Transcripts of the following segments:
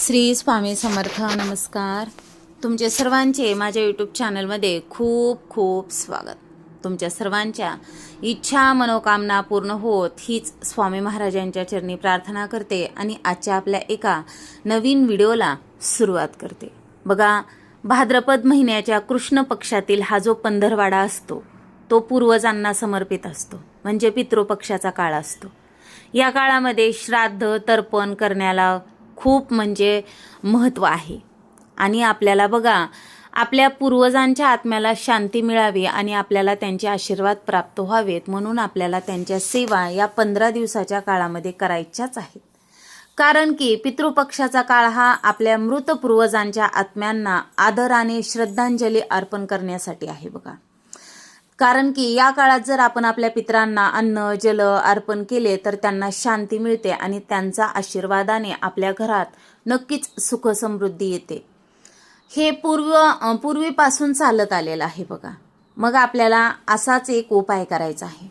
श्री स्वामी समर्थ नमस्कार. तुमचे सर्वांचे माझ्या यूट्यूब चॅनलमध्ये खूप खूप स्वागत. तुमच्या सर्वांच्या इच्छा मनोकामना पूर्ण होत हीच स्वामी महाराजांच्या चरणी प्रार्थना करते आणि आजच्या आपल्या एका नवीन व्हिडिओला सुरुवात करते. बघा भाद्रपद महिन्याच्या कृष्ण पक्षातील हा जो पंधरवाडा असतो तो पूर्वजांना समर्पित असतो म्हणजे पितृपक्षाचा काळ असतो. या काळामध्ये श्राद्ध तर्पण करण्याला खूप म्हणजे महत्त्व आहे. आणि आपल्याला बघा आपल्या पूर्वजांच्या आत्म्याला शांती मिळावी आणि आपल्याला त्यांचे आशीर्वाद प्राप्त व्हावेत म्हणून आपल्याला त्यांच्या सेवा या पंधरा दिवसाच्या काळामध्ये करायच्याच आहेत. कारण की पितृपक्षाचा काळ हा आपल्या मृत पूर्वजांच्या आत्म्यांना आदराने श्रद्धांजली अर्पण करण्यासाठी आहे बघा. कारण की या काळात जर आपण आपल्या पितरांना अन्न जल अर्पण केले तर त्यांना शांती मिळते आणि त्यांचा आशीर्वादाने आपल्या घरात नक्कीच सुख समृद्धी येते. हे पूर्व पूर्वीपासून चालत आलेलं आहे बघा. मग आपल्याला असाच एक उपाय करायचा आहे.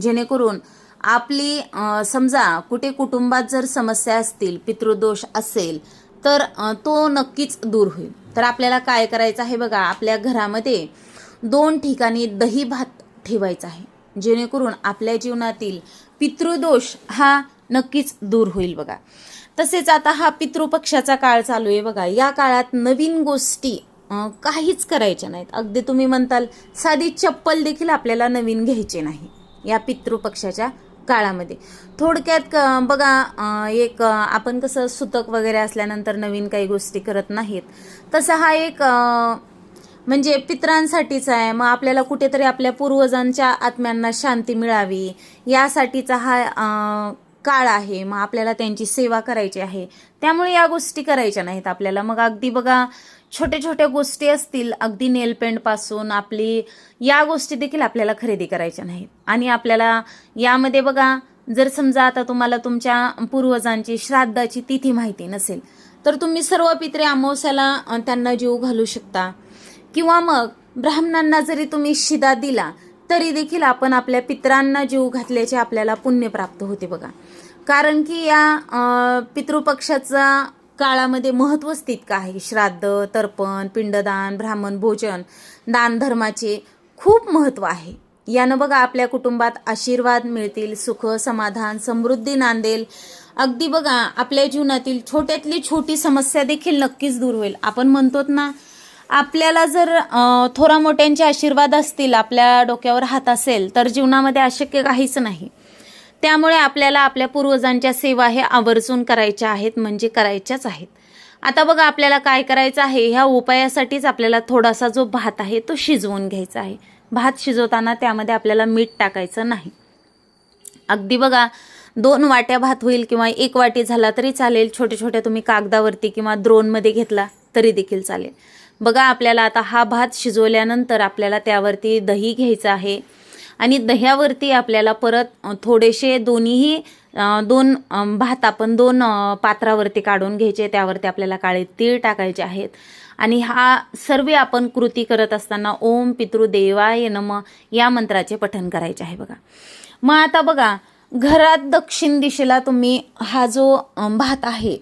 जेणेकरून आपली समजा कुठे कुटुंबात जर समस्या असतील पितृदोष असेल तर तो नक्कीच दूर होईल. तर आपल्याला काय करायचं आहे बघा आपल्या घरामध्ये दोन ठिकाणी दही भात ठेवायचा आहे. जेणेकरून आपल्या जीवनातील पितृदोष हा नक्कीच दूर होईल बघा. तसेच आता हा पितृपक्षाचा काळ चालू आहे बघा. या काळात नवीन गोष्टी काहीच करायच्या नाहीत. अगदी तुम्ही म्हणताल साधी चप्पल देखील आपल्याला नवीन घ्यायची नाही या पितृपक्षाच्या काळामध्ये. थोडक्यात क- बघा एक आपण कसं सुतक वगैरे असल्यानंतर नवीन काही गोष्टी करत नाहीत. तसा हा एक म्हणजे पित्रांसाठीच आहे. मग आपल्याला कुठेतरी आपल्या पूर्वजांच्या आत्म्यांना शांती मिळावी. यासाठीचा हा काळ आहे. मग आपल्याला त्यांची सेवा करायची आहे. त्यामुळे या गोष्टी करायच्या नाहीत आपल्याला. मग अगदी बघा छोट्या छोट्या गोष्टी असतील अगदी नेलपेंटपासून आपली या गोष्टी देखील आपल्याला खरेदी करायच्या नाहीत. आणि आपल्याला यामध्ये बघा जर समजा आता तुम्हाला तुमच्या पूर्वजांची श्राद्धाची तिथी माहिती नसेल तर तुम्ही सर्व पित्रे अमावस्याला त्यांना जीव घालू शकता. किंवा मग ब्राह्मणांना जरी तुम्ही शिदा दिला तरी देखील आपण आपल्या पितरांना जीव घातल्याचे आपल्याला पुण्य प्राप्त होते बघा. कारण की या पितृपक्षाचा काळामध्ये महत्त्वच तितकं आहे? श्राद्ध तर्पण पिंडदान ब्राह्मण भोजन दानधर्माचे खूप महत्त्व आहे. यानं बघा आपल्या कुटुंबात आशीर्वाद मिळतील सुख समाधान समृद्धी नांदेल. अगदी बघा आपल्या जीवनातील छोट्यातली छोटी समस्या देखील नक्कीच दूर होईल. आपण म्हणतोत ना आपल्याला जर थोरा मोठ्यांचे आशीर्वाद असतील आपल्या डोक्यावर हात असेल तर जीवनामध्ये अशक्य काहीच नाही. त्यामुळे आपल्याला आपल्या पूर्वजांच्या सेवा हे आवर्जून करायच्या आहेत म्हणजे करायच्याच आहेत. आता बघा आपल्याला काय करायचं आहे? ह्या उपायासाठीच आपल्याला थोडासा जो भात आहे तो शिजवून घ्यायचा आहे. भात शिजवताना त्यामध्ये आपल्याला मीठ टाकायचं नाही. अगदी बघा दोन वाट्या भात होईल किंवा एक वाटी झाला तरी चालेल छोट्या छोट्या तुम्ही कागदावरती किंवा द्रोणमध्ये घेतला तरी देखील चालेल. बघा आपल्याला आता हा भात शिजवल्यानंतर आपल्याला त्यावरती दही घ्यायचं आहे. आणि दह्यावरती आपल्याला परत थोडेसे दोन्हीही दोन भात आपण दोन पात्रावरती काढून घ्यायचे. त्यावरती आपल्याला काळे तीळ टाकायचे आहेत. आणि हा सर्व आपण कृती करत असताना ओम पितृदेवाय नम या मंत्राचे पठण करायचे आहे बघा. मग आता बघा घरात दक्षिण दिशेला तुम्ही हा जो भात आहे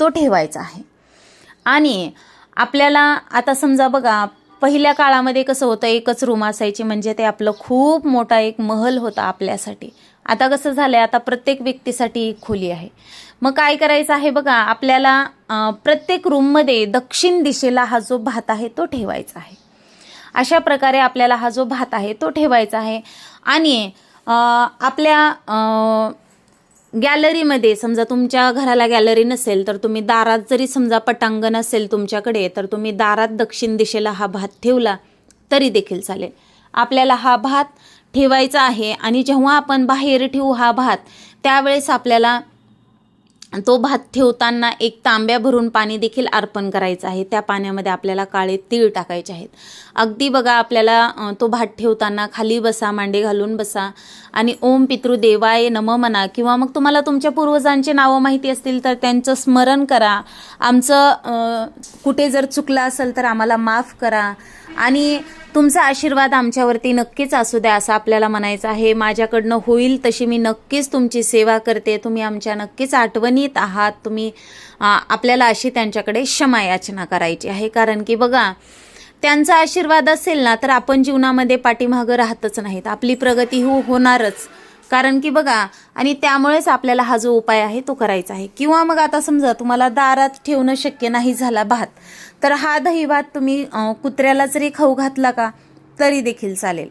तो ठेवायचा आहे. आणि आपल्याला आता समजा बघा पहिल्या काळामध्ये कसं होतं एकच रूम असायची म्हणजे ते आपलं खूप मोठा एक महल होता आपल्यासाठी. आता कसं झालं आहे आता प्रत्येक व्यक्तीसाठी खोली आहे. मग काय करायचं आहे बघा आपल्याला प्रत्येक रूममध्ये दक्षिण दिशेला हा जो भात आहे तो ठेवायचा आहे. अशा प्रकारे आपल्याला हा जो भात आहे तो ठेवायचा आहे. आणि आपल्या गॅलरीमध्ये समजा तुमच्या घराला गॅलरी नसेल तर तुम्ही दारात जरी समजा पटांगण असेल तुमच्याकडे तर तुम्ही दारात दक्षिण दिशेला हा भात ठेवला तरी देखील चालेल. आपल्याला हा भात ठेवायचा आहे आणि जेव्हा आपण बाहेर ठेवू हा भात त्यावेळेस आपल्याला तो भात ठेवताना एक तांब्या भरून पाणी देखील अर्पण करायचं आहे. त्या पाण्यामध्ये आपल्याला काळे तीळ टाकायचे आहेत. अगदी बघा आपल्याला तो भात ठेवताना खाली बसा मांडे घालून बसा आणि ओम पितृदेवाय नम म्हणा किंवा मग तुम्हाला तुमच्या पूर्वजांचे नावं माहिती असतील तर त्यांचं स्मरण करा. आमचं कुठे जर चुकलं असेल तर आम्हाला माफ करा. आणि तुमचा आशीर्वाद आमच्यावरती नक्कीच असू द्या असं आपल्याला म्हणायचं आहे. माझ्याकडनं होईल तशी मी नक्कीच तुमची सेवा करते. तुम्ही आमच्या नक्कीच आठवणीत आहात. तुम्ही आपल्याला अशी त्यांच्याकडे क्षमा याचना करायची आहे. कारण की बघा त्यांचा आशीर्वाद असेल ना तर आपण जीवनामध्ये पाठीमागं राहतच नाहीत. आपली प्रगती हो होणारच. कारण की बघा आणि त्यामुळेच आपल्याला हा जो उपाय आहे तो करायचा आहे. किंवा मग आता समजा तुम्हाला दारात ठेवणं शक्य नाही झाला भात तर हा दही भात तुम्ही कुत्र्याला जरी खाऊ घातला का तरी देखील चालेल.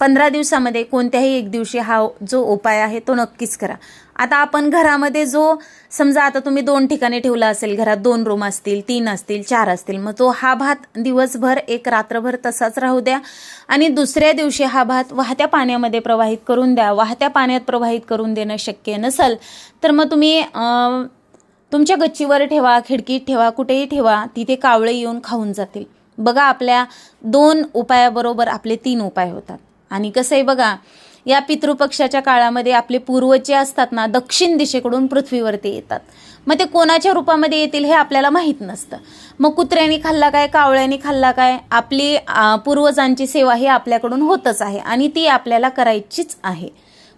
पंधरा दिवसामध्ये कोणत्याही एक दिवशी हा जो उपाय आहे तो नक्कीच करा. आता आपण घरामध्ये जो समजा आता तुम्ही दोन ठिकाणी ठेवला असेल घरात दोन रूम असतील तीन असतील चार असतील मग तो हा भात दिवसभर एक रात्रभर तसाच राहू द्या. आणि दुसऱ्या दिवशी हा भात वाहत्या पाण्यामध्ये प्रवाहित करून द्या. वाहत्या पाण्यात प्रवाहित करून देणं शक्य नसेल तर मग तुम्ही तुमच्या गच्चीवर ठेवा खिडकीत ठेवा कुठेही ठेवा तिथे कावळे येऊन खाऊन जातील. बघा आपल्या दोन उपायाबरोबर आपले तीन उपाय होतात. आणि कसं आहे बघा या पितृपक्षाच्या काळामध्ये आपले पूर्वज जे असतात ना दक्षिण दिशेकडून पृथ्वीवरती येतात. मग ते कोणाच्या रूपामध्ये येतील हे आपल्याला माहीत नसतं. मग कुत्र्याने खाल्ला काय कावळ्याने खाल्ला काय आपली पूर्वजांची सेवा ही आपल्याकडून होतच आहे आणि ती आपल्याला करायचीच आहे.